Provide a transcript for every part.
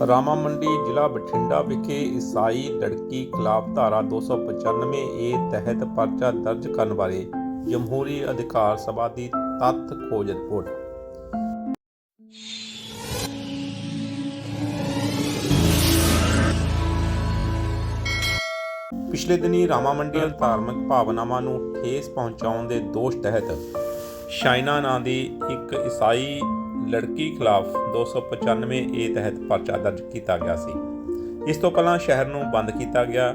ਰਾਮਾ ਮੰਡੀ ਜ਼ਿਲ੍ਹਾ ਬਠਿੰਡਾ ਵਿਖੇ ਈਸਾਈ ਲੜਕੀ ਖਿਲਾਫ ਧਾਰਾ 295 ਏ ਤਹਿਤ ਪਰਚਾ ਦਰਜ ਕਰਨ ਬਾਰੇ ਜਮਹੂਰੀ ਅਧਿਕਾਰ ਸਭਾ ਦੀ ਤੱਥ ਖੋਜ ਰਿਪੋਰਟ। ਪਿਛਲੇ ਦਿਨੀ ਰਾਮਾ ਮੰਡੀ ਧਾਰਮਿਕ ਭਾਵਨਾਵਾਂ ਨੂੰ ਠੇਸ ਪਹੁੰਚਾਉਣ ਦੇ ਦੋਸ਼ ਤਹਿਤ ਸ਼ਾਇਨਾ ਨਾਂ ਦੀ ਇੱਕ ਈਸਾਈ ਲੜਕੀ ਖਿਲਾਫ 295 ਏ ਤਹਿਤ ਪਰਚਾ ਦਰਜ ਕੀਤਾ ਗਿਆ ਸੀ। ਇਸ ਤੋਂ ਪਹਿਲਾਂ ਸ਼ਹਿਰ ਨੂੰ ਬੰਦ ਕੀਤਾ ਗਿਆ।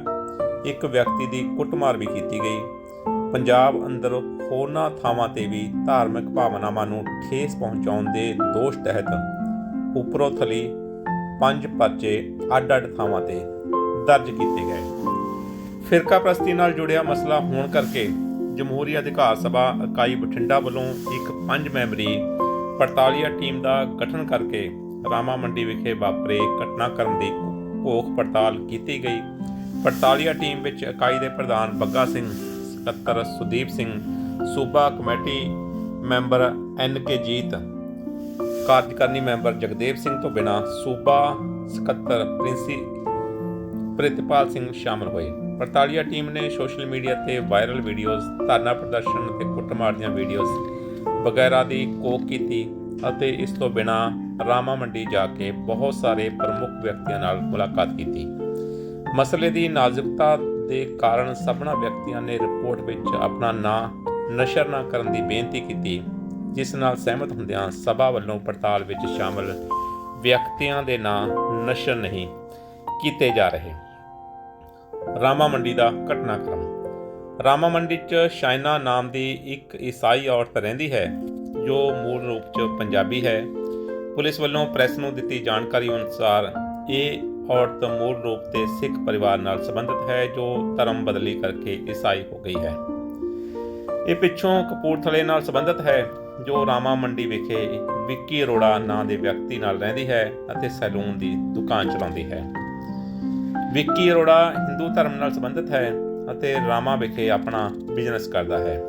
ਇੱਕ ਵਿਅਕਤੀ ਦੀ ਕੁੱਟਮਾਰ ਵੀ ਕੀਤੀ ਗਈ। ਪੰਜਾਬ ਅੰਦਰ ਹੋਰਨਾਂ ਥਾਵਾਂ ਤੇ ਵੀ ਧਾਰਮਿਕ ਭਾਵਨਾਵਾਂ ਨੂੰ ਠੇਸ ਪਹੁੰਚਾਉਣ ਦੇ ਦੋਸ਼ ਤਹਿਤ ਉੱਪਰੋਂ ਥਲੀ ਪੰਜ ਪਰਚੇ ਅੱਡ-ਅੱਡ ਥਾਵਾਂ ਤੇ ਦਰਜ ਕੀਤੇ ਗਏ। ਫਿਰਕਾ ਪ੍ਰਸਤੀ ਨਾਲ ਜੁੜਿਆ ਮਸਲਾ ਹੋਣ ਕਰਕੇ ਜਮਹੂਰੀ ਅਧਿਕਾਰ ਸਭਾ ਇਕਾਈ ਬਠਿੰਡਾ ਵੱਲੋਂ ਇੱਕ ਪੰਜ ਮੈਂਬਰੀ ਪੜਤਾਲੀਆ ਟੀਮ ਦਾ ਗਠਨ ਕਰਕੇ ਰਾਮਾ ਮੰਡੀ ਵਿਖੇ ਵਾਪਰੇ ਘਟਨਾਕ੍ਰਮ ਦੀ ਘੋਖ ਪੜਤਾਲ ਕੀਤੀ ਗਈ। ਪੜਤਾਲੀਆ ਟੀਮ ਵਿੱਚ ਇਕਾਈ ਦੇ ਪ੍ਰਧਾਨ ਬੱਗਾ ਸਿੰਘ, ਸਕੱਤਰ ਸੁਦੀਪ ਸਿੰਘ, ਸੂਬਾ committee member N K Jeet, ਕਾਰਜਕਾਰਨੀ member Jagdev Singh ਤੋਂ ਬਿਨਾ ਸੂਬਾ ਸਕੱਤਰ ਪ੍ਰਿੰਸੀ ਪ੍ਰਿਤਪਾਲ ਸਿੰਘ ਸ਼ਾਮਲ ਹੋਏ। ਪੜਤਾਲੀਆ ਟੀਮ ਨੇ ਸੋਸ਼ਲ ਮੀਡੀਆ ਤੇ ਵਾਇਰਲ ਵੀਡੀਓਜ਼, ਧਰਨਾ ਪ੍ਰਦਰਸ਼ਨ ਅਤੇ ਕੁੱਟਮਾਰ ਦੀਆਂ ਵੀਡੀਓਜ਼ ਵਗੈਰਾ ਦੀ ਕੋਕ ਕੀਤੀ ਅਤੇ ਇਸ ਤੋਂ ਬਿਨਾ ਰਾਮਾ ਮੰਡੀ ਜਾ ਕੇ ਬਹੁਤ ਸਾਰੇ ਪ੍ਰਮੁੱਖ ਵਿਅਕਤੀਆਂ ਨਾਲ ਮੁਲਾਕਾਤ ਕੀਤੀ। ਮਸਲੇ ਦੀ ਨਾਜ਼ੁਕਤਾ ਦੇ ਕਾਰਨ ਸਭਨਾ ਵਿਅਕਤੀਆਂ ਨੇ ਰਿਪੋਰਟ ਵਿੱਚ ਆਪਣਾ ਨਾਂ ਨਸ਼ਰ ਨਾ ਕਰਨ ਦੀ ਬੇਨਤੀ ਕੀਤੀ, ਜਿਸ ਨਾਲ ਸਹਿਮਤ ਹੁੰਦਿਆਂ ਸਭਾ ਵੱਲੋਂ ਪੜਤਾਲ ਵਿੱਚ ਸ਼ਾਮਲ ਵਿਅਕਤੀਆਂ ਦੇ ਨਾਂ ਨਸ਼ਰ ਨਹੀਂ ਕੀਤੇ ਜਾ ਰਹੇ। ਰਾਮਾ ਮੰਡੀ ਦਾ ਘਟਨਾਕ੍ਰਮ ਰਾਮਾ ਮੰਡੀ 'ਚ ਸ਼ਾਇਨਾ ਨਾਮ ਦੀ ਇੱਕ ਈਸਾਈ ਔਰਤ ਰਹਿੰਦੀ ਹੈ, ਜੋ ਮੂਲ ਰੂਪ 'ਚ ਪੰਜਾਬੀ ਹੈ। ਪੁਲਿਸ ਵੱਲੋਂ ਪ੍ਰੈਸ ਨੂੰ ਦਿੱਤੀ ਜਾਣਕਾਰੀ ਅਨੁਸਾਰ ਇਹ ਔਰਤ ਮੂਲ ਰੂਪ ਤੇ ਸਿੱਖ ਪਰਿਵਾਰ ਨਾਲ ਸੰਬੰਧਿਤ ਹੈ, ਜੋ ਧਰਮ ਬਦਲੀ ਕਰਕੇ ਈਸਾਈ ਹੋ ਗਈ ਹੈ। ਇਹ ਪਿੱਛੋਂ ਕਪੂਰਥਲੇ ਨਾਲ ਸੰਬੰਧਿਤ ਹੈ, ਜੋ ਰਾਮਾ ਮੰਡੀ ਵਿਖੇ ਵਿੱਕੀ ਅਰੋੜਾ ਨਾਂ ਦੇ ਵਿਅਕਤੀ ਨਾਲ ਰਹਿੰਦੀ ਹੈ ਅਤੇ ਸੈਲੂਨ ਦੀ ਦੁਕਾਨ ਚਲਾਉਂਦੀ ਹੈ। ਵਿੱਕੀ ਅਰੋੜਾ ਹਿੰਦੂ ਧਰਮ ਨਾਲ ਸੰਬੰਧਿਤ ਹੈ ਅਤੇ ਰਾਮਾ ਵਿਖੇ ਆਪਣਾ ਬਿਜ਼ਨਸ ਕਰਦਾ ਹੈ।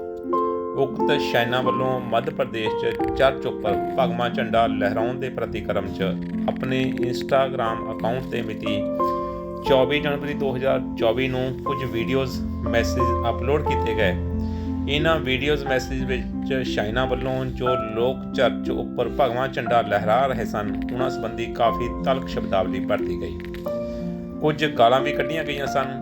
ਉਕਤ ਸ਼ਾਇਨਾ ਵੱਲੋਂ ਮੱਧ ਪ੍ਰਦੇਸ਼ 'ਚ ਚਰਚ ਉੱਪਰ ਭਗਵਾ ਝੰਡਾ ਲਹਿਰਾਉਣ ਦੇ ਪ੍ਰਤੀਕਰਮ 'ਚ ਆਪਣੇ ਇੰਸਟਾਗ੍ਰam ਅਕਾਊਂਟ ਤੇ ਮਿਤੀ 24 ਜਨਵਰੀ 2024 ਨੂੰ ਕੁਝ ਵੀਡੀਓਜ਼ ਮੈਸੇਜ ਅਪਲੋਡ ਕੀਤੇ ਗਏ। ਇਹਨਾਂ ਵੀਡੀਓਜ਼ ਮੈਸੇਜ ਵਿੱਚ ਸ਼ਾਇਨਾ ਵੱਲੋਂ ਜੋ ਲੋਕ ਚਰਚ ਉੱਪਰ ਭਗਵਾ ਝੰਡਾ ਲਹਿਰਾ ਰਹੇ ਸਨ, ਉਹਨਾਂ ਸੰਬੰਧੀ ਕਾਫੀ ਤਲਖ ਸ਼ਬਦਾਵਲੀ ਵਰਤੀ ਗਈ। ਕੁਝ ਗਾਲਾਂ ਵੀ ਕੱਢੀਆਂ ਗਈਆਂ ਸਨ।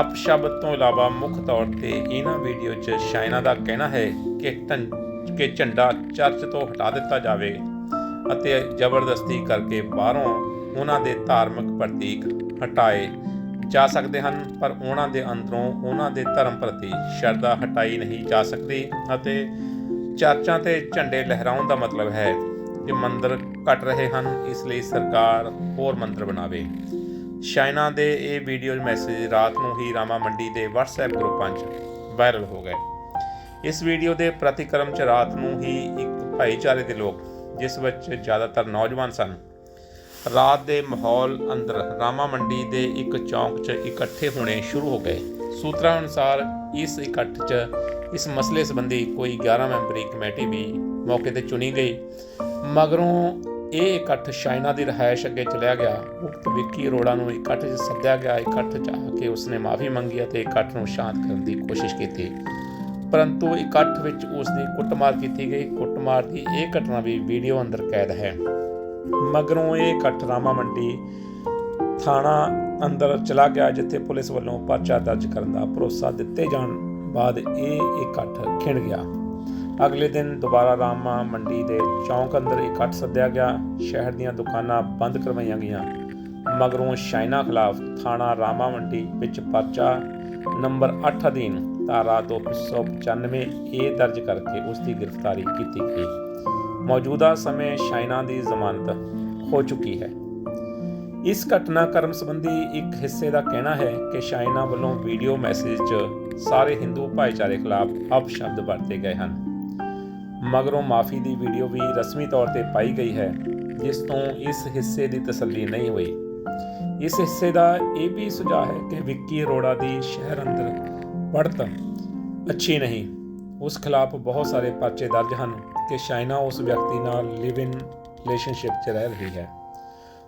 ਅਪ ਸ਼ਬਦ ਤੋਂ ਇਲਾਵਾ ਮੁੱਖ ਤੌਰ ਤੇ ਇਹਨਾਂ ਵੀਡੀਓ 'ਚ ਸ਼ਾਇਨਾ ਦਾ ਕਹਿਣਾ ਹੈ ਕਿ ਢੰ- ਕਿ ਝੰਡਾ ਚਰਚ ਤੋਂ ਹਟਾ ਦਿੱਤਾ ਜਾਵੇ ਅਤੇ ਜ਼ਬਰਦਸਤੀ ਕਰਕੇ ਬਾਹਰੋਂ ਉਹਨਾਂ ਦੇ ਧਾਰਮਿਕ ਪ੍ਰਤੀਕ ਹਟਾਏ ਜਾ ਸਕਦੇ ਹਨ, ਪਰ ਉਹਨਾਂ ਦੇ ਅੰਦਰੋਂ ਉਹਨਾਂ ਦੇ ਧਰਮ ਪ੍ਰਤੀ ਸ਼ਰਧਾ ਹਟਾਈ ਨਹੀਂ ਜਾ ਸਕਦੀ ਅਤੇ ਚਰਚਾਂ ਤੇ ਝੰਡੇ ਲਹਿਰਾਉਣ ਦਾ ਮਤਲਬ ਹੈ ਕਿ ਮੰਦਰ ਘਟ ਰਹੇ ਹਨ, ਇਸ ਲਈ ਸਰਕਾਰ ਹੋਰ ਮੰਦਰ ਬਣਾਵੇ। ਸ਼ਾਇਨਾ ਦੇ ਇਹ ਵੀਡੀਓ ਮੈਸੇਜ ਰਾਤ ਨੂੰ ਹੀ ਰਾਮਾ ਮੰਡੀ ਦੇ WhatsApp ਗਰੁੱਪਾਂ 'ਚ ਵਾਇਰਲ ਹੋ ਗਏ। ਇਸ ਵੀਡੀਓ ਦੇ ਪ੍ਰਤੀਕਰਮ 'ਚ ਰਾਤ ਨੂੰ ਹੀ ਇੱਕ ਭਾਈਚਾਰੇ ਦੇ ਲੋਕ, ਜਿਸ ਵਿੱਚ ਜ਼ਿਆਦਾਤਰ ਨੌਜਵਾਨ ਸਨ, ਰਾਤ ਦੇ ਮਾਹੌਲ ਅੰਦਰ ਰਾਮਾ ਮੰਡੀ ਦੇ ਇੱਕ ਚੌਂਕ 'ਚ ਇਕੱਠੇ ਹੋਣੇ ਸ਼ੁਰੂ ਹੋ ਗਏ। ਸੂਤਰਾਂ ਅਨੁਸਾਰ ਇਸ ਇਕੱਠ 'ਚ ਇਸ ਮਸਲੇ ਸੰਬੰਧੀ ਕੋਈ 11 ਮੈਂਬਰੀ ਕਮੇਟੀ ਵੀ ਮੌਕੇ ਤੇ ਚੁਣੀ ਗਈ। ਮਗਰੋਂ ਇਹ ਇਕੱਠ ਸ਼ਾਇਨਾ ਦੀ ਰਹਾਇਸ਼ ਅੱਗੇ ਚਲਿਆ ਗਿਆ। ਉਕਤ ਵਿੱਕੀ ਅਰੋੜਾ ਨੂੰ ਇਕੱਠ 'ਚ ਸੱਦਿਆ ਗਿਆ। ਇਕੱਠ 'ਚ ਆ ਕੇ ਉਸਨੇ ਮਾਫੀ ਮੰਗੀ ਅਤੇ ਇਕੱਠ ਨੂੰ ਸ਼ਾਂਤ ਕਰਨ ਦੀ ਕੋਸ਼ਿਸ਼ ਕੀਤੀ। ਪਰੰਤੂ ਇਕੱਠ ਵਿੱਚ ਉਸ ਦੀ ਕੁੱਟਮਾਰ ਕੀਤੀ ਗਈ। ਕੁੱਟਮਾਰ ਦੀ ਇਹ ਘਟਨਾ ਵੀ ਵੀਡੀਓ ਅੰਦਰ ਕੈਦ ਹੈ। ਮਗਰੋਂ ਇਹ ਇਕੱਠ ਰਾਮਾ ਮੰਡੀ ਥਾਣਾ ਅੰਦਰ ਚਲਾ ਗਿਆ, ਜਿੱਥੇ ਪੁਲਿਸ ਵੱਲੋਂ ਪਰਚਾ ਦਰਜ ਕਰਨ ਦਾ ਭਰੋਸਾ ਦਿੱਤੇ ਜਾਣ ਬਾਅਦ ਇਹ ਇਕੱਠ ਖਿੰਡ ਗਿਆ। ਅਗਲੇ ਦਿਨ ਦੁਬਾਰਾ ਰਾਮਾ ਮੰਡੀ ਦੇ ਚੌਂਕ ਅੰਦਰ ਇਕੱਠ ਸੱਦਿਆ ਗਿਆ। ਸ਼ਹਿਰ ਦੀਆਂ ਦੁਕਾਨਾਂ ਬੰਦ ਕਰਵਾਈਆਂ ਗਈਆਂ। ਮਗਰੋਂ ਸ਼ਾਇਨਾ ਖਿਲਾਫ ਥਾਣਾ ਰਾਮਾ ਮੰਡੀ ਵਿੱਚ ਪਰਚਾ ਨੰਬਰ 8 ਅਧੀਨ ਧਾਰਾ 295 ਏ ਦਰਜ ਕਰਕੇ ਉਸ ਦੀ ਗ੍ਰਿਫਤਾਰੀ ਕੀਤੀ ਗਈ। ਮੌਜੂਦਾ ਸਮੇਂ ਸ਼ਾਇਨਾ ਦੀ ਜ਼ਮਾਨਤ ਹੋ ਚੁੱਕੀ ਹੈ। ਇਸ ਘਟਨਾਕ੍ਰਮ ਸੰਬੰਧੀ ਇੱਕ ਹਿੱਸੇ ਦਾ ਕਹਿਣਾ ਹੈ ਕਿ ਸ਼ਾਇਨਾ ਵੱਲੋਂ ਵੀਡੀਓ ਮੈਸੇਜ 'ਚ ਸਾਰੇ ਹਿੰਦੂ ਭਾਈਚਾਰੇ ਖਿਲਾਫ ਅਪਸ਼ਬਦ ਵਰਤੇ ਗਏ ਹਨ। ਮਗਰੋਂ ਮਾਫੀ ਦੀ ਵੀਡੀਓ ਵੀ ਰਸਮੀ ਤੌਰ ਤੇ ਪਾਈ ਗਈ ਹੈ, ਜਿਸ ਤੋਂ ਇਸ ਹਿੱਸੇ ਦੀ ਤਸੱਲੀ ਨਹੀਂ ਹੋਈ। ਇਸ ਹਿੱਸੇ ਦਾ ਇਹ ਵੀ ਸੁਝਾਅ ਹੈ ਕਿ ਵਿੱਕੀ ਅਰੋੜਾ ਦੀ ਸ਼ਹਿਰ ਅੰਦਰ ਪੜਤ ਅੱਛੀ ਨਹੀਂ। ਉਸ ਖਿਲਾਫ ਬਹੁਤ ਸਾਰੇ ਪਰਚੇ ਦਰਜ ਹਨ ਕਿ ਸ਼ਾਇਨਾ ਉਸ ਵਿਅਕਤੀ ਨਾਲ ਲਿਵ ਇਨ ਰਿਲੇਸ਼ਨਸ਼ਿਪ 'ਚ ਰਹਿ ਰਹੀ ਹੈ।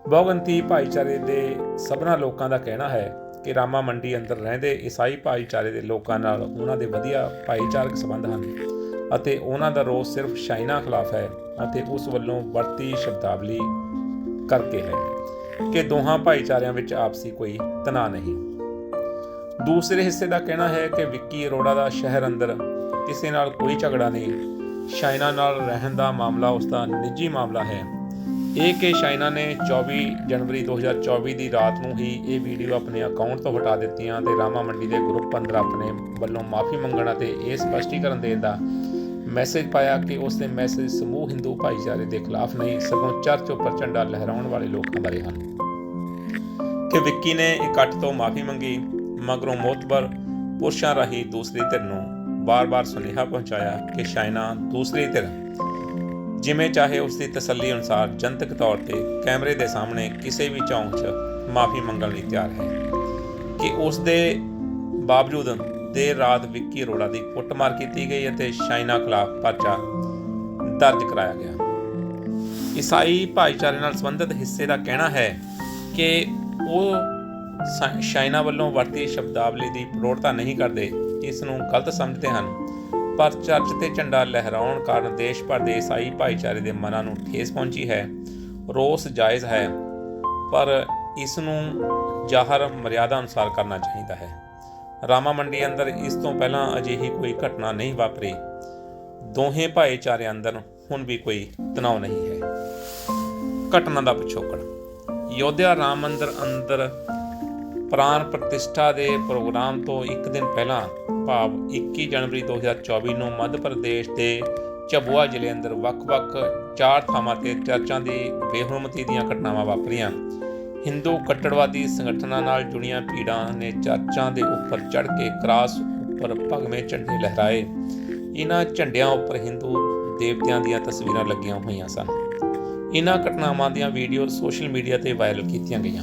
ਬਹੁਗੰਤੀ ਭਾਈਚਾਰੇ ਦੇ ਸਭਨਾ ਲੋਕਾਂ ਦਾ ਕਹਿਣਾ ਹੈ ਕਿ ਰਾਮਾ ਮੰਡੀ ਅੰਦਰ ਰਹਿੰਦੇ ਈਸਾਈ ਭਾਈਚਾਰੇ ਦੇ ਲੋਕਾਂ ਨਾਲ ਉਹਨਾਂ ਦੇ ਵਧੀਆ ਭਾਈਚਾਰਕ ਸੰਬੰਧ ਹਨ। ਅਤੇ ਉਹਨਾਂ ਦਾ ਰੋਸ ਸਿਰਫ ਚਾਈਨਾ ਖਿਲਾਫ ਹੈ ਅਤੇ ਉਸ ਵੱਲੋਂ ਵਰਤੀ ਸ਼ਬਦਾਵਲੀ ਕਰਕੇ ਹੈ ਕਿ ਦੋਹਾਂ ਭਾਈਚਾਰਿਆਂ ਵਿੱਚ ਆਪਸੀ ਕੋਈ ਤਣਾਅ ਨਹੀਂ। ਦੂਸਰੇ ਹਿੱਸੇ ਦਾ ਕਹਿਣਾ ਹੈ ਕਿ ਵਿੱਕੀ ਅਰੋੜਾ ਦਾ ਸ਼ਹਿਰ ਅੰਦਰ ਕਿਸੇ ਨਾਲ ਕੋਈ ਝਗੜਾ ਨਹੀਂ। ਚਾਈਨਾ ਨਾਲ ਰਹਿਣ ਦਾ ਮਾਮਲਾ ਉਸ ਦਾ ਨਿੱਜੀ ਮਾਮਲਾ ਹੈ। ਇਹ ਕਿ ਚਾਈਨਾ ਨੇ 24 ਜਨਵਰੀ 2024 ਦੀ ਰਾਤ ਨੂੰ ਹੀ ਇਹ ਵੀਡੀਓ ਆਪਣੇ ਅਕਾਊਂਟ ਤੋਂ ਹਟਾ ਦਿੱਤੀਆਂ ਤੇ ਰਾਮਾ ਮੰਡੀ ਦੇ ਗਰੁੱਪ ਅੰਦਰ ਆਪਣੇ ਵੱਲੋਂ ਮਾਫੀ ਮੰਗਣ ਅਤੇ ਇਹ ਸਪਸ਼ਟੀਕਰਨ ਦੇਣ ਦਾ ਮੈਸੇਜ ਪਾਇਆ ਕਿ ਉਸ ਦੇ ਮੈਸੇਜ ਸਮੂਹ ਹਿੰਦੂ ਭਾਈਚਾਰੇ ਦੇ ਖਿਲਾਫ ਨਹੀਂ, ਸਗੋਂ ਚਰਚ ਉੱਪਰ ਝੰਡਾ ਲਹਿਰਾਉਣ ਵਾਲੇ ਲੋਕਾਂ ਬਾਰੇ ਹਨ। ਕਿ ਵਿੱਕੀ ਨੇ ਇਕੱਠ ਤੋਂ ਮਾਫੀ ਮੰਗੀ, ਮਗਰੋਂ ਮੋਤਬਰ ਪੁਰਸ਼ਾਂ ਰਾਹੀਂ ਦੂਸਰੀ ਧਿਰ ਨੂੰ ਬਾਰ-ਬਾਰ ਸੁਨੇਹਾ ਪਹੁੰਚਾਇਆ ਕਿ ਚਾਈਨਾ ਦੂਸਰੀ ਧਿਰ ਜਿਵੇਂ ਚਾਹੇ ਉਸ ਦੀ ਤਸੱਲੀ ਅਨੁਸਾਰ ਜਨਤਕ ਤੌਰ ਤੇ ਕੈਮਰੇ ਦੇ ਸਾਹਮਣੇ ਕਿਸੇ ਵੀ ਚੌਂਕ 'ਚ ਮਾਫੀ ਮੰਗਣ ਲਈ ਤਿਆਰ ਹੈ। ਕਿ ਉਸ ਦੇ ਬਾਵਜੂਦ ਦੇਰ ਰਾਤ ਵਿੱਕੀ ਅਰੋੜਾ ਦੀ ਕੁੱਟਮਾਰ ਕੀਤੀ ਗਈ ਅਤੇ ਚਾਈਨਾ ਖਿਲਾਫ ਪਰਚਾ ਦਰਜ ਕਰਾਇਆ ਗਿਆ। ਈਸਾਈ ਭਾਈਚਾਰੇ ਨਾਲ ਸੰਬੰਧਿਤ ਹਿੱਸੇ ਦਾ ਕਹਿਣਾ ਹੈ ਕਿ ਉਹ ਸਾ- ਚਾਈਨਾ ਵੱਲੋਂ ਵਰਤੀ ਸ਼ਬਦਾਵਲੀ ਦੀ ਪ੍ਰੋੜਤਾ ਨਹੀਂ ਕਰਦੇ, ਇਸ ਨੂੰ ਗਲਤ ਸਮਝਦੇ ਹਨ। ਪਰ ਚਰਚ ਤੇ ਝੰਡਾ ਲਹਿਰਾਉਣ ਕਾਰਨ ਦੇਸ਼ ਭਰ ਦੇ ਈਸਾਈ ਭਾਈਚਾਰੇ ਦੇ ਮਨਾਂ ਨੂੰ ਠੇਸ ਪਹੁੰਚੀ ਹੈ, ਰੋਸ ਜਾਇਜ਼ ਹੈ, ਪਰ ਇਸ ਨੂੰ ਜ਼ਾਹਰ ਮਰਿਆਦਾ ਅਨੁਸਾਰ ਕਰਨਾ ਚਾਹੀਦਾ ਹੈ। ਰਾਮਾ ਮੰਡੀ ਅੰਦਰ ਇਸ ਤੋਂ ਪਹਿਲਾਂ ਅਜਿਹੀ ਕੋਈ ਘਟਨਾ ਨਹੀਂ ਵਾਪਰੀ। ਦੋਹੇ ਭਾਈਚਾਰਿਆਂ ਅੰਦਰ ਹੁਣ ਵੀ ਕੋਈ ਤਣਾਅ ਨਹੀਂ ਹੈ। ਘਟਨਾ ਦਾ ਪਿਛੋਕੜ। ਯੋਧਿਆ ਰਾਮ ਮੰਦਰ ਅੰਦਰ ਪ੍ਰਾਨ ਪ੍ਰਤਿਸ਼ਠਾ ਦੇ ਪ੍ਰੋਗਰਾਮ ਤੋਂ ਇੱਕ ਦਿਨ ਪਹਿਲਾਂ ਭਾਵ 21 ਜਨਵਰੀ 2024 ਨੂੰ ਮੱਧ ਪ੍ਰਦੇਸ਼ ਦੇ ਝਬੂਆ ਜ਼ਿਲ੍ਹੇ ਅੰਦਰ ਵੱਖ-ਵੱਖ ਚਾਰ ਥਾਵਾਂ ਤੇ ਚਰਚਾਂ ਦੀ ਬੇਹਰਮਤੀ ਦੀਆਂ ਘਟਨਾਵਾਂ ਵਾਪਰੀਆਂ। ਹਿੰਦੂ ਕੱਟੜਵਾਦੀ ਸੰਗਠਨਾਂ ਨਾਲ ਜੁੜੀਆਂ ਭੀੜਾਂ ਨੇ ਚਰਚਾਂ ਦੇ ਉੱਪਰ ਚੜ੍ਹ ਕੇ ਕ੍ਰਾਸ ਉੱਪਰ ਭਗਵੇਂ ਝੰਡੇ ਲਹਿਰਾਏ। ਇਹਨਾਂ ਝੰਡਿਆਂ ਉੱਪਰ ਹਿੰਦੂ ਦੇਵਤਿਆਂ ਦੀਆਂ ਤਸਵੀਰਾਂ ਲੱਗੀਆਂ ਹੋਈਆਂ ਸਨ। ਇਹਨਾਂ ਘਟਨਾਵਾਂ ਦੀਆਂ ਵੀਡੀਓ ਸੋਸ਼ਲ ਮੀਡੀਆ ਤੇ ਵਾਇਰਲ ਕੀਤੀਆਂ ਗਈਆਂ।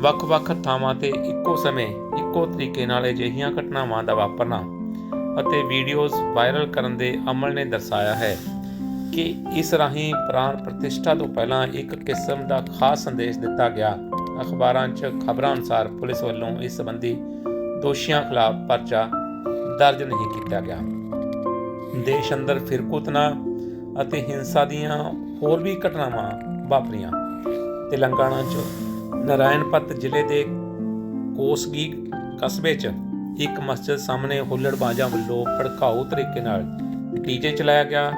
ਵੱਖ-ਵੱਖ ਥਾਵਾਂ ਤੇ ਇੱਕੋ ਸਮੇਂ ਇੱਕੋ ਤਰੀਕੇ ਨਾਲ ਅਜਿਹੀਆਂ ਘਟਨਾਵਾਂ ਦਾ ਵਾਪਰਨਾ ਅਤੇ ਵੀਡੀਓਜ਼ ਵਾਇਰਲ ਕਰਨ ਦੇ ਅਮਲ ਨੇ ਦਰਸਾਇਆ ਹੈ। ਕਿ ਇਸ ਰਾਹੀਂ ਪ੍ਰਾਣ ਪ੍ਰਤਿਸ਼ਠਾ ਤੋਂ ਪਹਿਲਾਂ ਇੱਕ ਕਿਸਮ ਦਾ ਖਾਸ ਸੰਦੇਸ਼ ਦਿੱਤਾ ਗਿਆ। ਅਖਬਾਰਾਂ 'ਚ ਖਬਰਾਂ ਅਨੁਸਾਰ ਪੁਲਿਸ ਵੱਲੋਂ ਇਸ ਸੰਬੰਧੀ ਦੋਸ਼ੀਆਂ ਖਿਲਾਫ ਪਰਚਾ ਦਰਜ ਨਹੀਂ ਕੀਤਾ ਗਿਆ। ਦੇਸ਼ ਅੰਦਰ ਫਿਰਕੂਤਨਾ ਅਤੇ ਹਿੰਸਾ ਦੀਆਂ ਹੋਰ ਵੀ ਘਟਨਾਵਾਂ ਵਾਪਰੀਆਂ। ਤੇਲੰਗਾਨਾ 'ਚ ਨਾਰਾਇਣਪਤ ਜ਼ਿਲ੍ਹੇ ਦੇ ਕੋਸਗੀ ਕਸਬੇ 'ਚ ਇੱਕ ਮਸਜਿਦ ਸਾਹਮਣੇ ਹੁੱਲੜਬਾਜ਼ਾਂ ਵੱਲੋਂ ਭੜਕਾਊ ਤਰੀਕੇ ਨਾਲ ਡੀਜੇ ਚਲਾਇਆ ਗਿਆ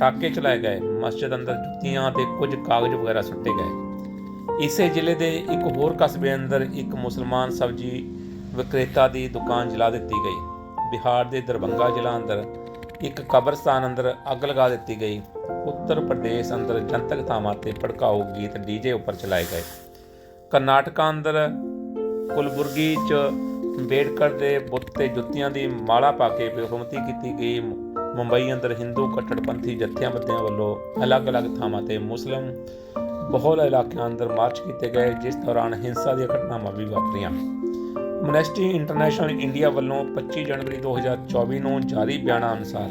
ਪਟਾਕੇ ਚਲਾਏ ਗਏ, ਮਸਜਿਦ ਅੰਦਰ ਜੁੱਤੀਆਂ ਤੇ ਕੁਝ ਕਾਗਜ਼ ਵਗੈਰਾ ਸੁੱਟੇ ਗਏ। ਇਸੇ ਜ਼ਿਲ੍ਹੇ ਦੇ ਇੱਕ ਹੋਰ ਕਸਬੇ ਅੰਦਰ ਇੱਕ ਮੁਸਲਮਾਨ ਸਬਜ਼ੀ ਵਿਕਰੇਤਾ ਦੀ ਦੁਕਾਨ ਜਲਾ ਦਿੱਤੀ ਗਈ। ਬਿਹਾਰ ਦੇ ਦਰਭੰਗਾ ਜ਼ਿਲ੍ਹਾ ਅੰਦਰ ਇੱਕ ਕਬਰਸਤਾਨ ਅੰਦਰ ਅੱਗ ਲਗਾ ਦਿੱਤੀ ਗਈ। ਉੱਤਰ ਪ੍ਰਦੇਸ਼ ਅੰਦਰ ਜਨਤਕ ਥਾਵਾਂ ਤੇ ਭੜਕਾਊ ਗੀਤ ਡੀਜੇ ਉੱਪਰ ਚਲਾਏ ਗਏ। ਕਰਨਾਟਕਾ ਅੰਦਰ ਕੁਲਬੁਰਗੀ ਚ ਅੰਬੇਡਕਰ ਦੇ ਬੁੱਤ ਤੇ ਜੁੱਤੀਆਂ ਦੀ ਮਾਲਾ ਪਾ ਕੇ ਬੇਹਰਮਤੀ ਕੀਤੀ ਗਈ ਮੁੰਬਈ ਅੰਦਰ ਹਿੰਦੂ ਕੱਟੜਪੰਥੀ ਜਥੇਬੰਦੀਆਂ ਵੱਲੋਂ ਅਲੱਗ-ਅਲੱਗ ਥਾਵਾਂ ਤੇ ਮੁਸਲਮ ਬਹੁਲ ਇਲਾਕਿਆਂ ਅੰਦਰ ਮਾਰਚ ਕੀਤੇ ਗਏ, ਜਿਸ ਦੌਰਾਨ ਹਿੰਸਾ ਦੀਆਂ ਘਟਨਾਵਾਂ ਵੀ ਵਾਪਰੀਆਂ। ਮਨੈਸਟੀ ਇੰਟਰਨੈਸ਼ਨਲ ਇੰਡੀਆ ਵੱਲੋਂ 25 ਜਨਵਰੀ 2024 ਨੂੰ ਜਾਰੀ ਬਿਆਨਾਂ ਅਨੁਸਾਰ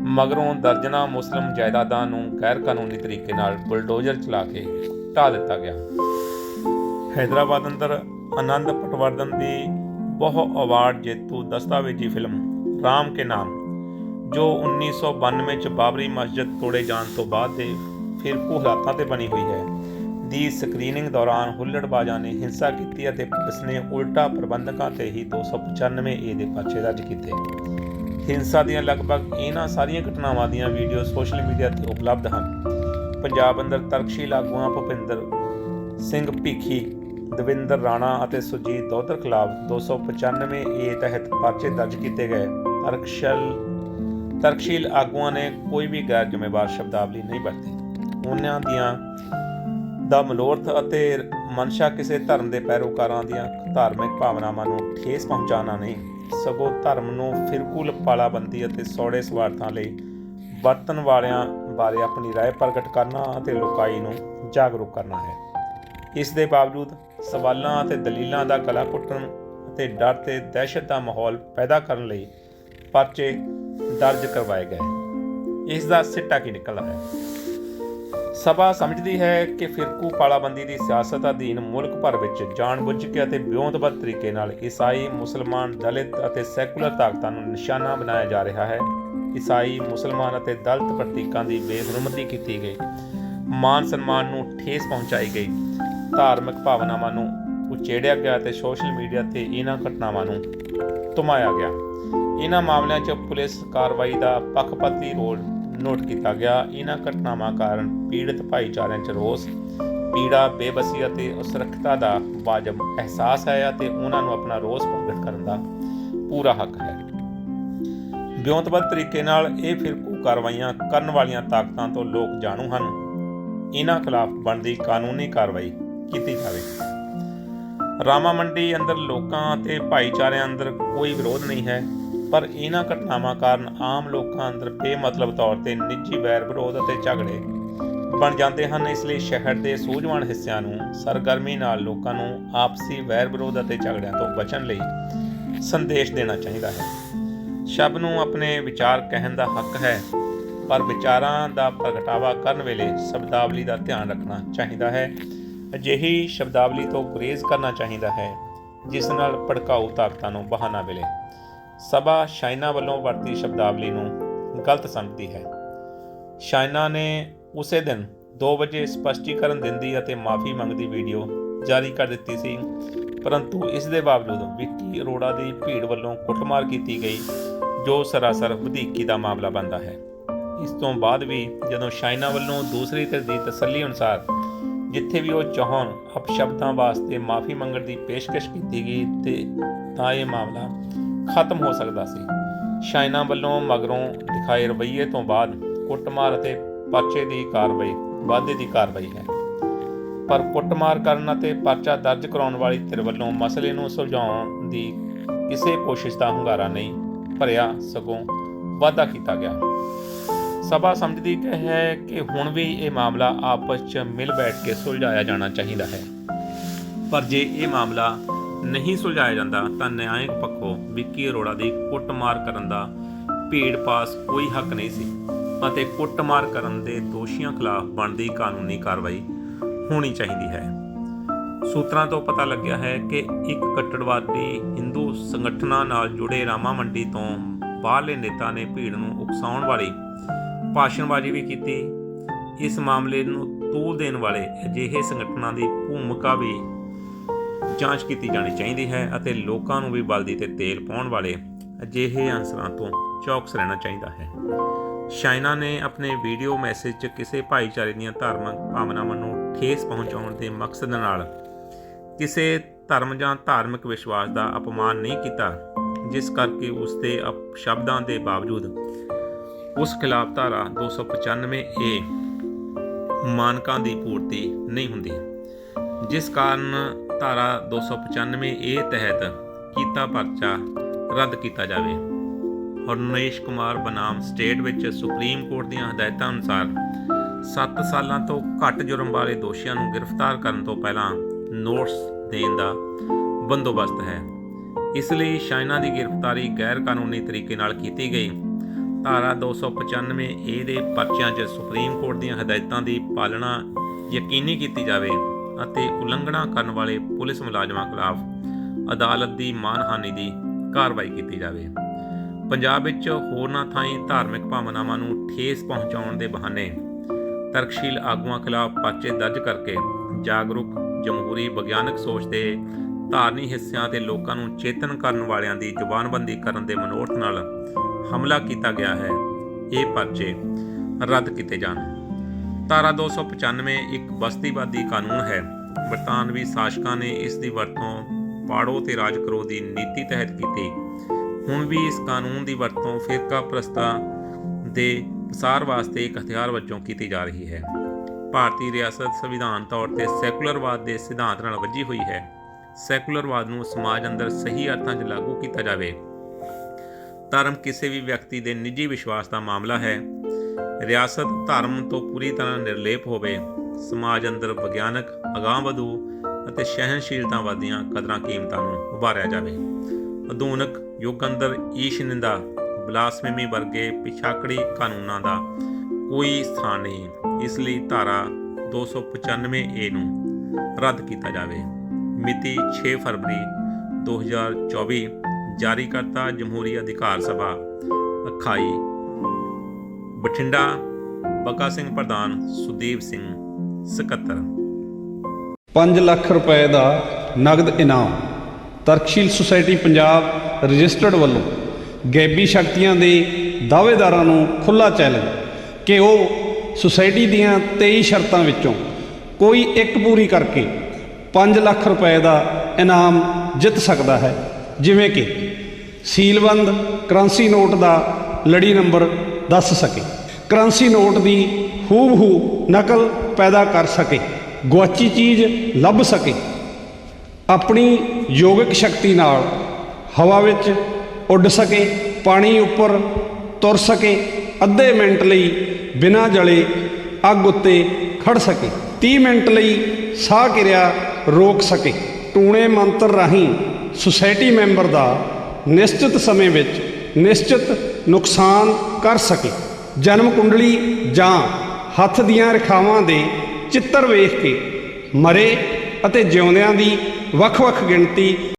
ਮਗਰੋਂ ਦਰਜਨਾ ਮੁਸਲਮ ਜਾਇਦਾਦਾਂ ਨੂੰ ਗੈਰ ਕਾਨੂੰਨੀ ਤਰੀਕੇ ਨਾਲ ਬੁਲਡੋਜ਼ਰ ਚਲਾ ਕੇ ਢਾਹ ਦਿੱਤਾ ਗਿਆ। ਹੈਦਰਾਬਾਦ ਅੰਦਰ ਆਨੰਦ ਪਟਵਰਧਨ ਦੀ ਬਹੁ ਅਵਾਰਡ ਜੇਤੂ ਦਸਤਾਵੇਜੀ ਫਿਲਮ ਰਾਮ ਕੇ ਨਾਮ ਜੋ 1992 ਚ ਬਾਬਰੀ ਮਸਜਿਦ ਤੋੜੇ ਜਾਣ ਤੋਂ ਬਾਅਦ ਦੇ ਫਿਰਕੂ ਹਾਲਾਤਾਂ ਤੇ ਬਣੀ ਹੋਈ ਹੈ। ਦੀ ਸਕਰੀਨਿੰਗ ਦੌਰਾਨ ਹੁੱਲੜਬਾਜ਼ਾਂ ਨੇ ਹਿੰਸਾ ਕੀਤੀ ਅਤੇ ਪੁਲਿਸ ਨੇ ਉਲਟਾ ਪ੍ਰਬੰਧਕਾਂ ਤੇ ਹੀ 295 ਏ ਦੇ ਪਰਚੇ ਦਰਜ ਕੀਤੇ। ਹਿੰਸਾ ਦੀਆਂ ਲਗਭਗ ਇਹਨਾਂ ਸਾਰੀਆਂ ਘਟਨਾਵਾਂ ਦੀਆਂ ਵੀਡੀਓ ਸੋਸ਼ਲ ਮੀਡੀਆ ਤੇ ਉਪਲਬਧ ਹਨ। ਪੰਜਾਬ ਅੰਦਰ ਤਰਕਸ਼ੀਲ ਆਗੂਆਂ ਭੁਪਿੰਦਰ ਸਿੰਘ ਭੀਖੀ, ਦਵਿੰਦਰ ਰਾਣਾ ਅਤੇ ਸੁਜੀਤ ਦੋਦਰ ਖਿਲਾਫ 295 ਏ ਤਹਿਤ ਪਰਚੇ ਦਰਜ ਕੀਤੇ ਗਏ। ਤਰਕਸ਼ਲ ਤਰਕਸ਼ੀਲ ਆਗੂਆਂ ਨੇ ਕੋਈ ਵੀ ਗੈਰ ਜ਼ਿੰਮੇਵਾਰ ਸ਼ਬਦਾਵਲੀ ਨਹੀਂ ਵਰਤੀ ਉਹਨਾਂ ਦੀਆਂ ਦਾ ਮਨੋਰਥ ਅਤੇ ਮਨਸ਼ਾ ਕਿਸੇ ਧਰਮ ਦੇ ਪੈਰੋਕਾਰਾਂ ਦੀਆਂ ਧਾਰਮਿਕ ਭਾਵਨਾਵਾਂ ਨੂੰ ਠੇਸ ਪਹੁੰਚਾਉਣਾ ਨਹੀਂ ਸਗੋਂ ਧਰਮ ਨੂੰ ਫਿਰਕੂ ਲਪਾਲਾਬੰਦੀ ਅਤੇ ਸੌੜੇ ਸਵਾਰਥਾਂ ਲਈ ਵਰਤਣ ਵਾਲਿਆਂ ਬਾਰੇ ਆਪਣੀ رائے ਪ੍ਰਗਟ ਕਰਨਾ ਅਤੇ ਲੋਕਾਈ ਨੂੰ ਜਾਗਰੂਕ ਕਰਨਾ ਹੈ ਇਸ ਦੇ ਬਾਵਜੂਦ ਸਵਾਲਾਂ ਅਤੇ ਦਲੀਲਾਂ ਦਾ ਗਲਾ ਘੁੱਟਣ ਅਤੇ ਡਰ ਤੇ ਦਹਿਸ਼ਤ ਦਾ ਮਾਹੌਲ ਪੈਦਾ ਕਰਨ ਲਈ ਪਰਚੇ ਦਰਜ ਕਰਵਾਏ ਗਏ ਇਸ ਦਾ ਸਿੱਟਾ ਕੀ ਨਿਕਲਦਾ ਹੈ? ਸਭਾ ਸਮਝਦੀ ਹੈ ਕਿ ਫਿਰਕੂ ਪਾਲਾਬੰਦੀ ਦੀ ਸਿਆਸਤ ਅਧੀਨ ਮੁਲਕ ਭਰ ਵਿੱਚ ਜਾਣਬੁੱਝ ਕੇ ਅਤੇ ਵਿਉਂਤਬੱਧ ਤਰੀਕੇ ਨਾਲ ਈਸਾਈ, ਮੁਸਲਮਾਨ, ਦਲਿਤ ਅਤੇ ਸੈਕੂਲਰ ਤਾਕਤਾਂ ਨੂੰ ਨਿਸ਼ਾਨਾ ਬਣਾਇਆ ਜਾ ਰਿਹਾ ਹੈ। ਈਸਾਈ, ਮੁਸਲਮਾਨ ਅਤੇ ਦਲਿਤ ਪ੍ਰਤੀਕਾਂ ਦੀ ਬੇਹਰਮਤੀ ਕੀਤੀ ਗਈ। ਮਾਨ ਸਨਮਾਨ ਨੂੰ ਠੇਸ ਪਹੁੰਚਾਈ ਗਈ। ਧਾਰਮਿਕ ਭਾਵਨਾਵਾਂ ਨੂੰ ਉਚੇੜਿਆ ਗਿਆ ਤੇ ਸੋਸ਼ਲ ਮੀਡੀਆ ਤੇ ਇਹਨਾਂ ਘਟਨਾਵਾਂ ਨੂੰ ਧੁਮਾਇਆ ਗਿਆ। ਇਹਨਾਂ ਮਾਮਲਿਆਂ 'ਚ ਪੁਲਿਸ ਕਾਰਵਾਈ ਦਾ ਪੱਖਪਾਤੀ ਰੋਲ ਨੋਟ ਕੀਤਾ ਗਿਆ। ਇਹਨਾਂ ਘਟਨਾਵਾਂ ਕਾਰਨ ਪੀੜਤ ਭਾਈਚਾਰਿਆਂ 'ਚ ਰੋਸ, ਪੀੜਾ, ਬੇਬਸੀ ਅਤੇ ਅਸੁਰੱਖਿਅਤਾ ਦਾ ਵਾਜਬ ਅਹਿਸਾਸ ਹੈ ਅਤੇ ਉਹਨਾਂ ਨੂੰ ਆਪਣਾ ਰੋਸ ਪ੍ਰਗਟ ਕਰਨ ਦਾ ਪੂਰਾ ਹੱਕ ਹੈ। ਵਿਉਂਤਬੱਧ ਤਰੀਕੇ ਨਾਲ ਇਹ ਫਿਰਕੂ ਕਾਰਵਾਈਆਂ ਕਰਨ ਵਾਲੀਆਂ ਤਾਕਤਾਂ ਤੋਂ ਲੋਕ ਜਾਣੂ ਹਨ। ਇਹਨਾਂ ਖਿਲਾਫ ਬਣਦੀ ਕਾਨੂੰਨੀ ਕਾਰਵਾਈ ਕੀਤੀ ਜਾਵੇ। ਰਾਮਾ ਮੰਡੀ ਅੰਦਰ ਲੋਕਾਂ ਅਤੇ ਭਾਈਚਾਰਿਆਂ ਅੰਦਰ ਕੋਈ ਵਿਰੋਧ ਨਹੀਂ ਹੈ। ਪਰ ਇਹਨਾਂ ਘਟਨਾਵਾਂ ਕਾਰਨ ਆਮ ਲੋਕਾਂ ਅੰਦਰ ਬੇਮਤਲਬ ਤੌਰ ਤੇ ਨਿੱਜੀ ਵੈਰ ਵਿਰੋਧ ਅਤੇ ਝਗੜੇ ਬਣ ਜਾਂਦੇ ਹਨ। ਇਸ ਲਈ ਸ਼ਹਿਰ ਦੇ ਸੂਝਵਾਨ ਹਿੱਸਿਆਂ ਨੂੰ ਸਰਗਰਮੀ ਨਾਲ ਲੋਕਾਂ ਨੂੰ ਆਪਸੀ ਵੈਰ ਵਿਰੋਧ ਅਤੇ ਝਗੜਿਆਂ ਤੋਂ ਬਚਣ ਲਈ ਸੰਦੇਸ਼ ਦੇਣਾ ਚਾਹੀਦਾ ਹੈ। ਸ਼ਬ ਨੂੰ ਆਪਣੇ ਵਿਚਾਰ ਕਹਿਣ ਦਾ ਹੱਕ ਹੈ, ਪਰ ਵਿਚਾਰਾਂ ਦਾ ਪ੍ਰਗਟਾਵਾ ਕਰਨ ਵੇਲੇ ਸ਼ਬਦਾਵਲੀ ਦਾ ਧਿਆਨ ਰੱਖਣਾ ਚਾਹੀਦਾ ਹੈ। ਅਜਿਹੀ ਸ਼ਬਦਾਵਲੀ ਤੋਂ ਗੁਰੇਜ਼ ਕਰਨਾ ਚਾਹੀਦਾ ਹੈ, ਜਿਸ ਨਾਲ ਭੜਕਾਊ ਤਾਕਤਾਂ ਨੂੰ ਬਹਾਨਾ ਮਿਲੇ। ਸਭਾ ਸ਼ਾਇਨਾ ਵੱਲੋਂ ਵਰਤੀ ਸ਼ਬਦਾਵਲੀ ਨੂੰ ਗਲਤ ਸਮਝਦੀ ਹੈ। ਸ਼ਾਇਨਾ ਨੇ ਉਸੇ ਦਿਨ 2 ਵਜੇ ਸਪਸ਼ਟੀਕਰਨ ਦਿੰਦੀ ਅਤੇ ਮਾਫੀ ਮੰਗਦੀ ਵੀਡੀਓ ਜਾਰੀ ਕਰ ਦਿੱਤੀ ਸੀ, ਪਰੰਤੂ ਇਸ ਦੇ ਬਾਵਜੂਦ ਵਿੱਕੀ ਅਰੋੜਾ ਦੀ ਭੀੜ ਵੱਲੋਂ ਕੁੱਟਮਾਰ ਕੀਤੀ ਗਈ, ਜੋ ਸਰਾਸਰ ਵਧੀਕੀ ਦਾ ਮਾਮਲਾ ਬਣਦਾ ਹੈ। ਇਸ ਤੋਂ ਬਾਅਦ ਵੀ ਜਦੋਂ ਸ਼ਾਇਨਾ ਵੱਲੋਂ ਦੂਸਰੀ ਧਿਰ ਦੀ ਤਸੱਲੀ ਅਨੁਸਾਰ ਜਿੱਥੇ ਵੀ ਉਹ ਚਾਹਣ ਅਪਸ਼ਬਦਾਂ ਵਾਸਤੇ ਮਾਫੀ ਮੰਗਣ ਦੀ ਪੇਸ਼ਕਸ਼ ਕੀਤੀ ਗਈ, ਤੇ ਤਾਂ ਇਹ ਮਾਮਲਾ ਖਤਮ ਹੋ ਸਕਦਾ ਸੀ। ਸ਼ਾਇਨਾ ਵੱਲੋਂ ਮਗਰੋਂ ਦਿਖਾਏ ਰਵੱਈਏ ਤੋਂ ਬਾਅਦ ਕੁੱਟਮਾਰ ਅਤੇ ਪਰਚੇ ਦੀ ਕਾਰਵਾਈ ਵਾਧੇ ਦੀ ਕਾਰਵਾਈ ਹੈ। ਪਰ ਕੁੱਟਮਾਰ ਕਰਨ ਅਤੇ ਪਰਚਾ ਦਰਜ ਕਰਾਉਣ ਵਾਲੀ ਧਿਰ ਵੱਲੋਂ ਮਸਲੇ ਨੂੰ ਸੁਲਝਾਉਣ ਦੀ ਕਿਸੇ ਕੋਸ਼ਿਸ਼ ਦਾ ਹੁੰਗਾਰਾ ਨਹੀਂ ਭਰਿਆ ਸਗੋਂ ਵਾਧਾ ਕੀਤਾ ਗਿਆ। ਸਭਾ ਸਮਝਦੀ ਹੈ ਕਿ ਹੁਣ ਵੀ ਇਹ ਮਾਮਲਾ ਆਪਸ 'ਚ ਮਿਲ ਬੈਠ ਕੇ ਸੁਲਝਾਇਆ ਜਾਣਾ ਚਾਹੀਦਾ ਹੈ। ਪਰ ਜੇ ਇਹ ਮਾਮਲਾ ਨਹੀਂ ਸੁਲਝਾਇਆ ਜਾਂਦਾ ਤਾਂ ਨਿਆਂਇਕ ਪੱਖੋਂ ਵਿੱਕੀ ਅਰੋੜਾ ਦੀ ਕੁੱਟਮਾਰ ਕਰਨ ਦਾ ਭੀੜ ਪਾਸ ਕੋਈ ਹੱਕ ਨਹੀਂ ਸੀ ਅਤੇ ਕੁੱਟਮਾਰ ਕਰਨ ਦੇ ਦੋਸ਼ੀਆਂ ਖਿਲਾਫ ਬਣਦੀ ਕਾਨੂੰਨੀ ਕਾਰਵਾਈ ਹੋਣੀ ਚਾਹੀਦੀ ਹੈ। ਸੂਤਰਾਂ ਤੋਂ ਪਤਾ ਲੱਗਿਆ ਹੈ ਕਿ ਇੱਕ ਕੱਟੜਵਾਦੀ ਹਿੰਦੂ ਸੰਗਠਨਾਂ ਨਾਲ ਜੁੜੇ ਰਾਮਾ ਮੰਡੀ ਤੋਂ ਬਾਹਰਲੇ ਨੇਤਾ ਨੇ ਭੀੜ ਨੂੰ ਉਕਸਾਉਣ ਵਾਲੀ ਭਾਸ਼ਣਬਾਜ਼ੀ ਵੀ ਕੀਤੀ। ਇਸ ਮਾਮਲੇ ਨੂੰ ਤੂਲ ਦੇਣ ਵਾਲੇ ਅਜਿਹੇ ਸੰਗਠਨਾਂ ਦੀ ਭੂਮਿਕਾ ਵੀ ਜਾਂਚ ਕੀਤੀ ਜਾਣੀ ਚਾਹੀਦੀ ਹੈ ਅਤੇ ਲੋਕਾਂ ਨੂੰ ਵੀ ਬਲਦੀ ਤੇ ਤੇਲ ਪਾਉਣ ਵਾਲੇ ਅਜਿਹੇ ਅਨਸਰਾਂ ਤੋਂ ਚੌਕਸ ਰਹਿਣਾ ਚਾਹੀਦਾ ਹੈ। ਸ਼ਾਇਨਾ ਨੇ ਆਪਣੇ ਵੀਡੀਓ ਮੈਸੇਜ 'ਚ ਕਿਸੇ ਭਾਈਚਾਰੇ ਦੀਆਂ ਧਾਰਮਿਕ ਭਾਵਨਾਵਾਂ ਨੂੰ ਠੇਸ ਪਹੁੰਚਾਉਣ ਦੇ ਮਕਸਦ ਨਾਲ ਕਿਸੇ ਧਰਮ ਜਾਂ ਧਾਰਮਿਕ ਵਿਸ਼ਵਾਸ ਦਾ ਅਪਮਾਨ ਨਹੀਂ ਕੀਤਾ, ਜਿਸ ਕਰਕੇ ਉਸ ਦੇ ਸ਼ਬਦਾਂ ਦੇ ਬਾਵਜੂਦ ਉਸ ਖਿਲਾਫ ਧਾਰਾ 295 ਏ ਮਾਨਕਾਂ ਦੀ ਪੂਰਤੀ ਨਹੀਂ ਹੁੰਦੀ, ਜਿਸ ਕਾਰਨ ਧਾਰਾ 295 ਏ ਤਹਿਤ ਕੀਤਾ ਪਰਚਾ ਰੱਦ ਕੀਤਾ ਜਾਵੇ। ਹਰਨੇਸ਼ ਕੁਮਾਰ ਬਨਾਮ ਸਟੇਟ ਵਿੱਚ ਸੁਪਰੀਮ ਕੋਰਟ ਦੀਆਂ ਹਦਾਇਤਾਂ ਅਨੁਸਾਰ 7 ਸਾਲਾਂ ਤੋਂ ਘੱਟ ਜੁਰਮ ਵਾਲੇ ਦੋਸ਼ੀਆਂ ਨੂੰ ਗ੍ਰਿਫਤਾਰ ਕਰਨ ਤੋਂ ਪਹਿਲਾਂ ਨੋਟਿਸ ਦੇਣ ਦਾ ਬੰਦੋਬਸਤ ਹੈ। ਇਸ ਲਈ ਸ਼ਾਇਨਾ ਦੀ ਗ੍ਰਿਫਤਾਰੀ ਗੈਰ ਕਾਨੂੰਨੀ ਤਰੀਕੇ ਨਾਲ ਕੀਤੀ ਗਈ। ਧਾਰਾ 295 ਏ ਦੇ ਪਰਚਿਆਂ 'ਚ ਸੁਪਰੀਮ ਕੋਰਟ ਦੀਆਂ ਹਦਾਇਤਾਂ ਦੀ ਪਾਲਣਾ ਯਕੀਨੀ ਕੀਤੀ ਜਾਵੇ। ਅਤੇ ਉਲੰਘਣਾ ਕਰਨ ਵਾਲੇ ਪੁਲਿਸ ਮੁਲਾਜ਼ਮਾਂ ਖਿਲਾਫ ਅਦਾਲਤ ਦੀ ਮਾਨਹਾਨੀ ਦੀ ਕਾਰਵਾਈ ਕੀਤੀ ਜਾਵੇ। ਪੰਜਾਬ ਵਿੱਚ ਹੋਰਨਾਂ ਥਾਈਂ ਧਾਰਮਿਕ ਭਾਵਨਾਵਾਂ ਨੂੰ ਠੇਸ ਪਹੁੰਚਾਉਣ ਦੇ ਬਹਾਨੇ ਤਰਕਸ਼ੀਲ ਆਗੂਆਂ ਖਿਲਾਫ ਪਰਚੇ ਦਰਜ ਕਰਕੇ ਜਾਗਰੂਕ ਜਮਹੂਰੀ ਵਿਗਿਆਨਕ ਸੋਚ ਦੇ ਧਾਰਨੀ ਹਿੱਸਿਆਂ ਤੇ ਲੋਕਾਂ ਨੂੰ ਚੇਤਨ ਕਰਨ ਵਾਲਿਆਂ ਦੀ ਜ਼ੁਬਾਨਬੰਦੀ ਕਰਨ ਦੇ ਮਨੋਰਥ ਨਾਲ ਹਮਲਾ ਕੀਤਾ ਗਿਆ ਹੈ। ਇਹ ਪਰਚੇ ਰੱਦ ਕੀਤੇ ਜਾਣ। ਧਾਰਾ 295 ਇੱਕ ਬਸਤੀਵਾਦੀ ਕਾਨੂੰਨ ਹੈ। ਬਰਤਾਨਵੀ ਸ਼ਾਸਕਾਂ ਨੇ ਇਸ ਦੀ ਵਰਤੋਂ ਪਾੜੋ ਤੇ ਰਾਜ ਕਰੋ ਦੀ ਨੀਤੀ ਤਹਿਤ ਕੀਤੀ। ਹੁਣ ਵੀ ਇਸ ਕਾਨੂੰਨ ਦੀ ਵਰਤੋਂ ਫਿਰਕਾ ਪ੍ਰਸਤਾ ਦੇ ਪਸਾਰ ਵਾਸਤੇ ਇੱਕ ਹਥਿਆਰ ਵਜੋਂ ਕੀਤੀ ਜਾ ਰਹੀ ਹੈ। ਭਾਰਤੀ ਰਿਆਸਤ ਸੰਵਿਧਾਨ ਤੌਰ ਤੇ ਸੈਕੂਲਰਵਾਦ ਦੇ ਸਿਧਾਂਤ ਨਾਲ ਵੱਜੀ ਹੋਈ ਹੈ। ਸੈਕੂਲਰਵਾਦ ਨੂੰ ਸਮਾਜ ਅੰਦਰ ਸਹੀ ਅਰਥਾਂ 'ਚ ਲਾਗੂ ਕੀਤਾ ਜਾਵੇ। ਧਰਮ ਕਿਸੇ ਵੀ ਵਿਅਕਤੀ ਦੇ ਨਿੱਜੀ ਵਿਸ਼ਵਾਸ ਦਾ ਮਾਮਲਾ ਹੈ। ਰਿਆਸਤ ਧਰਮ ਤੋਂ ਪੂਰੀ ਤਰ੍ਹਾਂ ਨਿਰਲੇਪ ਹੋਵੇ, ਸਮਾਜ ਅੰਦਰ ਵਿਗਿਆਨਕ ਅਗਾਂਹਵਧੂ ਅਤੇ ਸਹਿਣਸ਼ੀਲਤਾਵਾਦੀਆਂ ਕਦਰਾਂ ਕੀਮਤਾਂ ਨੂੰ ਉਭਾਰਿਆ ਜਾਵੇ। ਆਧੁਨਿਕ ਯੁੱਗ ਅੰਦਰ ਈਸ਼ ਨਿੰਦਾ ਬਲਾਸਫੇਮੀ ਵਰਗੇ ਪਿਛਾਕੜੀ ਕਾਨੂੰਨਾਂ ਦਾ ਕੋਈ ਸਥਾਨ ਨਹੀਂ। ਇਸ ਲਈ ਧਾਰਾ 295 ਏ ਨੂੰ ਰੱਦ ਕੀਤਾ ਜਾਵੇ। ਮਿਤੀ 6 ਫਰਵਰੀ 2024 ਜਾਰੀ ਕਰਤਾ ਜਮਹੂਰੀ ਅਧਿਕਾਰ ਸਭਾ, ਅਖਾਈ ਬਠਿੰਡਾ ਬੱਗਾ ਸਿੰਘ ਪ੍ਰਧਾਨ ਸੁਦੀਪ ਸਿੰਘ ਸਕੱਤਰ। 5 ਲੱਖ ਰੁਪਏ ਦਾ ਨਗਦ ਇਨਾਮ। ਤਰਕਸ਼ੀਲ ਸੁਸਾਇਟੀ ਪੰਜਾਬ ਰਜਿਸਟਰਡ ਵੱਲੋਂ ਗੈਬੀ ਸ਼ਕਤੀਆਂ ਦੇ ਦਾਅਵੇਦਾਰਾਂ ਨੂੰ ਖੁੱਲਾ ਚੈਲੰਜ ਕਿ ਉਹ ਸੁਸਾਇਟੀ ਦੀਆਂ 23 ਸ਼ਰਤਾਂ ਵਿੱਚੋਂ ਕੋਈ ਇੱਕ ਪੂਰੀ ਕਰਕੇ 5 ਲੱਖ ਰੁਪਏ ਦਾ ਇਨਾਮ ਜਿੱਤ ਸਕਦਾ ਹੈ। ਜਿਵੇਂ ਕਿ ਸੀਲਬੰਦ ਕਰੰਸੀ ਨੋਟ ਦਾ ਲੜੀ ਨੰਬਰ ਦੱਸ ਸਕੇ। ਕਰੰਸੀ ਨੋਟ ਦੀ ਹੂਬਹੂ ਨਕਲ ਪੈਦਾ ਕਰ ਸਕੇ, ਗੁਆਚੀ ਚੀਜ਼ ਲੱਭ ਸਕੇ। ਆਪਣੀ ਯੋਗਿਕ ਸ਼ਕਤੀ ਨਾਲ ਹਵਾ ਵਿੱਚ ਉੱਡ ਸਕੇ, ਪਾਣੀ ਉੱਪਰ ਤੁਰ ਸਕੇ, ਅੱਧੇ ਮਿੰਟ ਲਈ ਬਿਨਾਂ ਜਲੇ ਅੱਗ ਉੱਤੇ ਖੜ ਸਕੇ 30 ਮਿੰਟ ਲਈ ਸਾਹ ਕਿਰਿਆ ਰੋਕ ਸਕੇ। ਟੂਣੇ ਮੰਤਰ ਰਾਹੀਂ ਸੁਸਾਇਟੀ ਮੈਂਬਰ ਦਾ ਨਿਸ਼ਚਿਤ ਸਮੇਂ ਵਿੱਚ ਨਿਸ਼ਚਿਤ ਨੁਕਸਾਨ ਕਰ ਸਕੇ। ਜਨਮ ਕੁੰਡਲੀ ਜਾਂ ਹੱਥ ਦੀਆਂ ਰੇਖਾਵਾਂ ਦੇ ਚਿੱਤਰ ਵੇਖ ਕੇ ਮਰੇ ਅਤੇ ਜਿਉਂਦਿਆਂ ਦੀ ਵੱਖ-ਵੱਖ ਗਿਣਤੀ